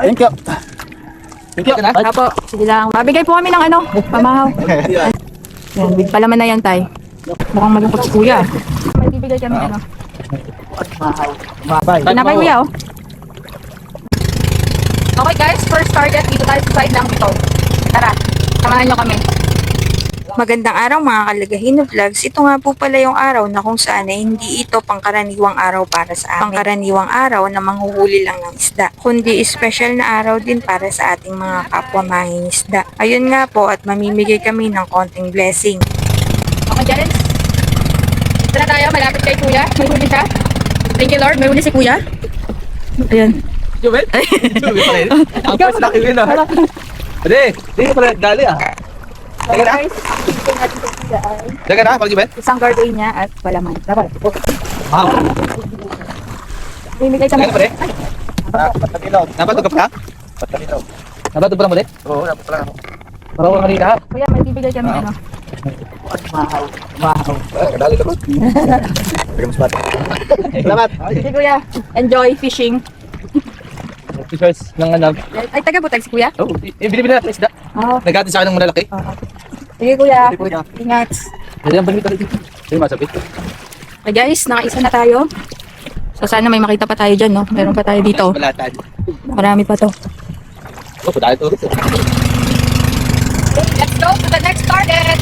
Thank you. Thank you. Apo, sige lang. Mabigay po kami ng ano, pamahaw. Yan, big palaman na yan, tay. Mukhang malungkot si kuya. May bibigay kami ano. Bye. Tinapay kuya, oh. Okay guys, first target dito tayo sa side ng ito. Tara, samahan nyo kami. Magandang araw mga kalagahin of vlogs. Ito nga po pala yung araw na kung saan ay hindi ito pangkaraniwang araw para sa amin. Pangkaraniwang araw na manghuhuli lang ng isda. Kundi special na araw din para sa ating mga kapwa mangingisda. Ayun nga po at mamimigay kami ng konting blessing. Okay guys. Ito na tayo, malapit kay kuya. May huli siya. Thank you Lord, may huli si kuya. Ayan. Jubel? Jubel pa rin. Ang first lucky win ah. Hindi, hindi pala dali ah. Teka na. Ito natin kuya ay Teka na, pag Jubel. isang garbage niya at palaman. Dapat. Wow. Bibigay sa Teka na mga. pare. Napatog ka pa? Napatog pa lang muli? Oo, napatog pa lang ako. Parang wala kanina. Kuya, may bibigay kami ano. Dali ka ba? Teka mas bata. Salamat. Sige kuya, enjoy fishing. T-shirts ng ano. Ay, taga butag si kuya? Oh, yung binibili natin isda. Oo. Nagkati sa akin ng malalaki. Sige kuya, Sige, kuya. ingat. Hindi ang balita dito. Hindi masabit. Okay guys, nakaisa na tayo. So sana may makita pa tayo dyan, no? Meron pa tayo dito. Marami pa to. Oh, dahil to. Let's go to the next target!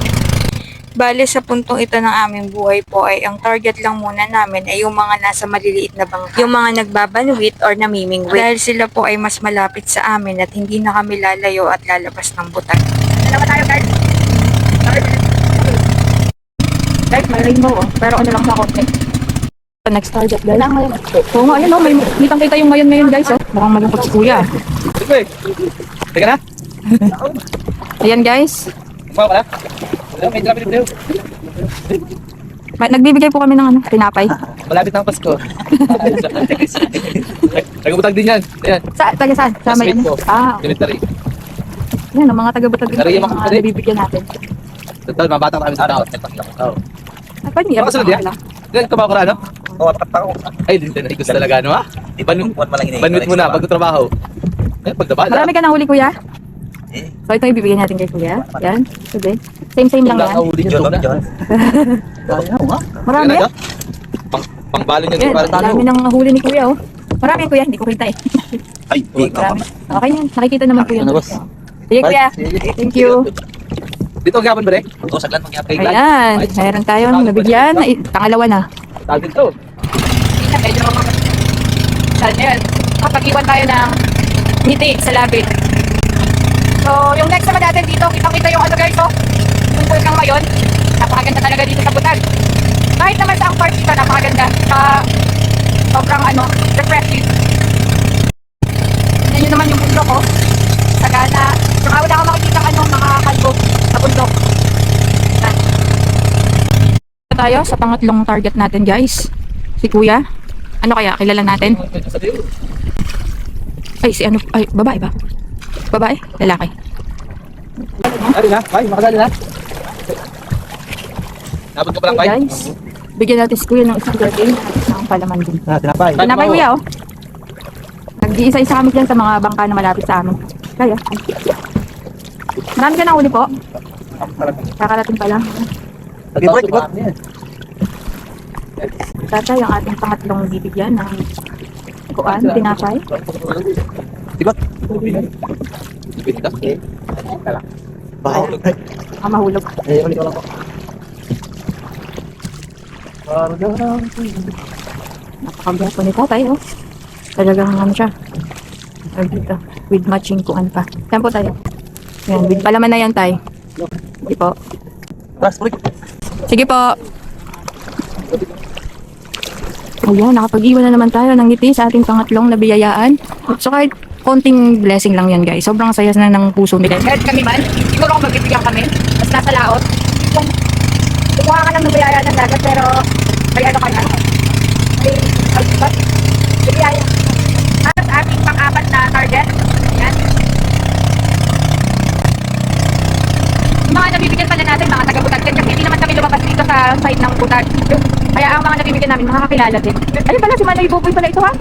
Bale sa puntong ito ng aming buhay po ay ang target lang muna namin ay yung mga nasa maliliit na bangka. Yung mga nagbabanwit or namimingwit. Dahil sila po ay mas malapit sa amin at hindi na kami lalayo at lalabas ng butag. Dalawa tayo guys. Guys, may rainbow oh. Pero ano lang sa konti. The next target guys. Oo nga, ayun oh. May, may tangkay tayong ngayon ngayon guys oh. Mukhang malungkot si kuya. Sige. Teka na. Ayan guys. Mga pala. Ano, May drop video. May, nagbibigay po kami ng ano, tinapay. Malapit ng Pasko. Nagubutag din yan. Ayan. Sa, taga saan? Sa may Sa ano? Ah, Cemetery. yan, ang mga taga-batag Dari yung mga mga kapatid. nabibigyan natin. Total, mabata kami sa tao. Oo. Ay, pwede Baka sunod yan. Diyan ka ba ako ano? Oo, tapat ako. Ay, din din. Gusto talaga ano ha? Banwit, Buwan mo lang ini. banwit mo na pagtatrabaho. Eh, pagdabala. Marami ka nang huli, kuya. Eh, So, ito yung ibibigyan natin kay kuya. Yan. Sabi. Same-same lang yan. Huli niya tuna. John. Ayaw nga. Marami. Yan, ano? Pang pangbalo niya Yan, dami nang huli ni kuya, oh. Marami kuya. Hindi ko kita eh. Ay, di ka Marami. Okay yan. Nakikita naman yan. Ano, boss? Sige, kuya. Thank you. Dito ba rin? Oo, saglan Kay Glad. Ayan. Meron tayong nabigyan. Pangalawa na. Tawag dito. Medyo Ayan. Kapag iwan tayo ng ngiti sa labi. So, yung next naman natin dito, kitang-kita yung ano guys, oh. Yung vulkan ngayon. Napakaganda talaga dito sa Butag. Kahit naman sa ang part dito, napakaganda. Sa sobrang ano, refreshing. Yan yun naman yung bundok, oh. Sagana. Saka wala kang makikita ano, mga kalbo sa bundok. Tayo sa pangatlong target natin, guys. Si Kuya. Ano kaya? Kilala natin? Ay, si ano? Ay, babae ba? Babae? Lalaki? Dali na. Bye, makadali na. Nabot ka pa lang, bye. guys. Bigyan natin si Kuya ng isang garden at isang palaman din. Ah, tinapay. Tinapay Kuya, oh. Nag-iisa-isa kami dyan sa mga bangka na malapit sa amin. Kaya. Marami ka na uli po. Kakarating pa lang. Di ba? Tatay, ang ating pangatlong bibigyan ng kuan, tinapay. Di ba? Pinta. Bahay. Ang mahulog. Eh, ulit ko lang po. Napakagwapo ni tatay, oh. Talagang ano siya. Dito. With matching kuan pa. Saan po tayo? Yan, palaman na yan, tay. Sige po. Sige po. Ayan, nakapag-iwan na naman tayo ng ngiti sa ating pangatlong nabiyayaan. So kahit konting blessing lang yan guys. Sobrang saya na ng puso nila. Kahit kami man, siguro kung magbibigyan kami, mas nasa laot. Kung kukuha ka ng nabiyayaan ng dagat pero may ano ka na. May albat. Nabiyaya. At ating pang-apat na target. Ayan. Yung mga nabibigyan pala natin, mga taga-butag din, kasi naman kami lumabas dito sa side ng butag. Kaya ang mga nabibigyan namin, makakakilala din. Ayun pala, si Manay Buboy pala ito ha?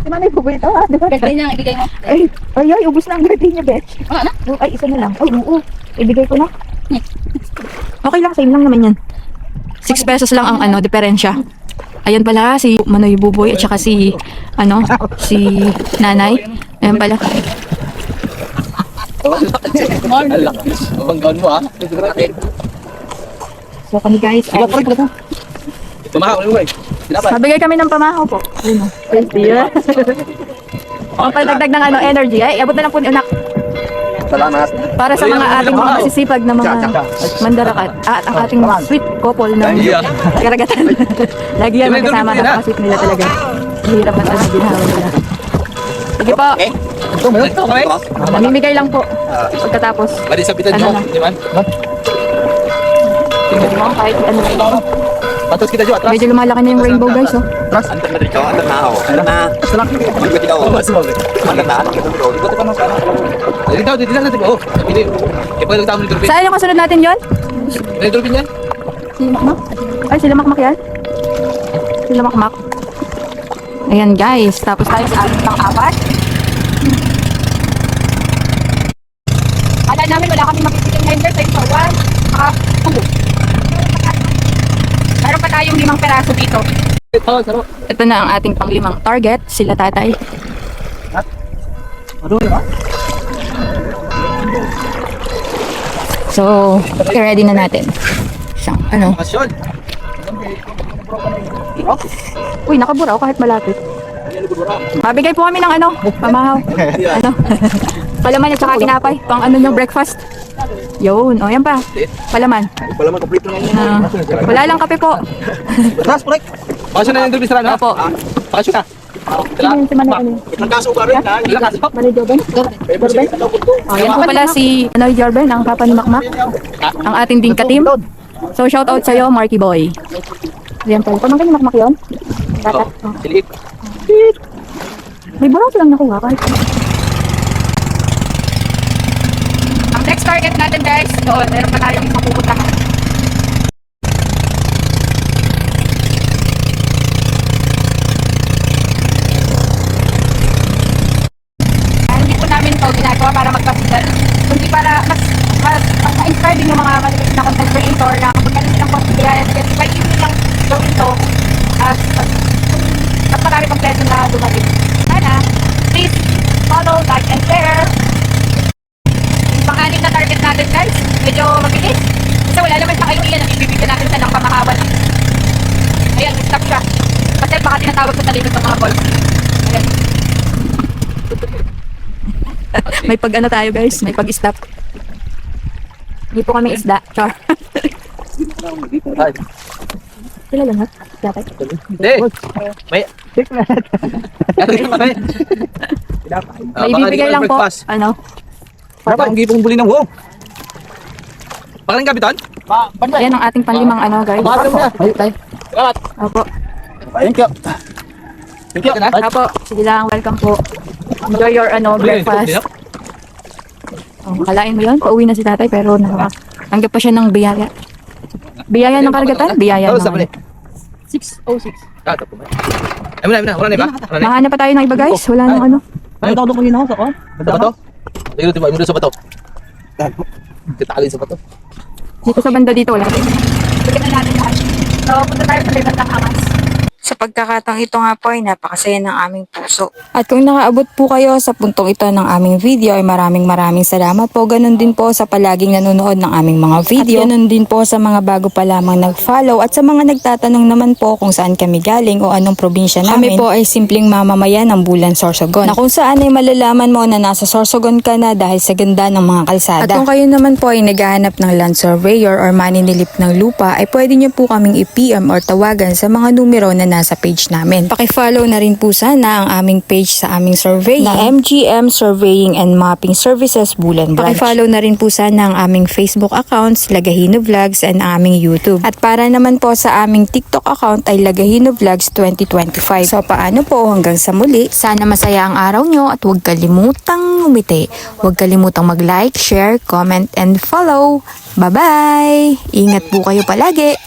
Si Manay ba ito? Ah, di ba? Birthday niya, ibigay mo. Ay, ay, ay, ubus na ang birthday niya, Beth. ano? Oh, ay, isa na lang. Ay, oo. Ibigay ko na. Okay lang, same lang naman yan. 6 pesos lang ang ano, diferensya. Ayan pala si Manoy Buboy at saka si ano, si Nanay. Ayan pala. Mabanggawan mo ah. So kami guys, ay, mo eh. Dapat. mabigay kami ng pamahaw po. Ayun o. Thank you. Ang pagdagdag ng ano, energy. Ay, abot na lang po ni Unak. Salamat. Para sa mga ating mga masisipag na mga mandarakat at ang ating sweet couple ng Yeah. karagatan. Lagi yan magkasama napaka-sweet nila talaga. Hirap na talaga ginawa nila. Sige po? Ito, meron ito kami. namimigay lang po. Pagkatapos, Bali sa pitan Ano mo. na? Di ba? Tingnan mo kahit ano lang. Patos kita Jo, atras. Medyo lumalaki na yung rainbow guys, oh. Atras. Antan na ikaw, antan na ako. Antan na. Ikaw. Oh, mas mabe. Antan na. Antan na. Ikot ka mo sana. Dito, dito lang natin. Oh, pili. Ipag lang tamo ni Durbin. Saan yung kasunod natin yon? Ni Durbin yan. Sila Makmak? Ay, sila Makmak yan? Sila Makmak. Ayan guys, tapos tayo sa pang-apat. Akala namin wala kami makikita lender sa isa. One, two. Tayong limang peraso dito. Ito, sarap. Ito na ang ating panglimang target, sila tatay. Ano? So, i-ready na natin. Siyang, ano? Uy, nakabura ako kahit malapit. Mabigay po kami ng ano, pamahaw. ano? Palaman at saka tinapay. Pang ano yung breakfast. Yun, o yan pa. Palaman. Wala man complete na ngayon. Ah, wala lang kape po. Atras, pulek. Pasyon na yung Durbin sa Opo. Pasyon na. Sino yung kaso ba rin? Ilang kaso? Manay Jorben? Jorben? O, yan po pala si Manay Jorben, ang papa ni Makmak. Ang ating dingka team. So, shout out sa'yo, Marky Boy. Yan pala. Pamangkin ni Makmak yun? Dapat. Oh. Siliit. May buras lang nakuha kahit Ang next target natin guys, doon, meron pa tayong isang pupuntahan. Ah, hindi po namin to ginagawa para magpasigal. Kundi para mas mas, mas ma-inspire din yung mga maliliit na content creator na kapag ganun silang posibilidad kasi by easy lang gawin to at at- mas marami pang blessing na dumating. Sana, please follow, like, and share. Yung pang-anim na target natin guys, medyo mabilis. Kasi wala naman sa idea na ibibigyan natin sa ng pamahawan. Ayan, stop siya. Kasi baka tinatawag ko sa likod ng mga ball. Ayan. May pag ano tayo guys, may pag stop. Hindi po kami isda. Char. Ay. Sila lang ha? Dapat. Hindi. May... Ano? Ah, May ibibigay lang po. Ano? Dapat ang gipong buli ng buong. Pakaling kapitan? Yan ang ating panlimang ano guys. Ayun tayo. Salamat. Opo. Thank you. Thank you. Opo. Sige lang. Welcome po. Enjoy your ano breakfast. Oh, makalain mo yun. Pauwi na si tatay pero nakatanggap pa siya ng biyaya. Biyaya ng karagatan? Biyaya ng ano. 606. Ah, tapo ba? Ay. Wala na iba? Wala na. Mahanap pa tayo ng iba guys. Wala nang ano. Ay, tawag ko yun ako sa kon. Sa bato? Tingnan mo muna sa bato. Kitali sa bato. Dito sa banda dito wala. Bigyan na natin lahat. So, punta tayo sa libat ng Pagkakataong ito nga po ay napakasaya ng aming puso. At kung nakaabot po kayo sa puntong ito ng aming video ay maraming maraming salamat po. Ganon din po sa palaging nanonood ng aming mga video. At ganon din po sa mga bago pa lamang nag-follow at sa mga nagtatanong naman po kung saan kami galing o anong probinsya namin. Kami po ay simpleng mamamayan ng Bulan Sorsogon. Na kung saan ay malalaman mo na nasa Sorsogon ka na dahil sa ganda ng mga kalsada. At kung kayo naman po ay naghahanap ng land surveyor or maninilip ng lupa ay pwede niyo po kaming i-PM or tawagan sa mga numero na nasa page namin. Paki-follow na rin po sana ang aming page sa aming survey na MGM Surveying and Mapping Services Bulan Branch. Paki-follow na rin po sana ang aming Facebook accounts, Lagahino Vlogs and aming YouTube. At para naman po sa aming TikTok account ay Lagahino Vlogs 2025. So paano po hanggang sa muli? Sana masaya ang araw nyo at huwag kalimutang umiti. Huwag kalimutang mag-like, share, comment, and follow. Bye-bye! Ingat po kayo palagi!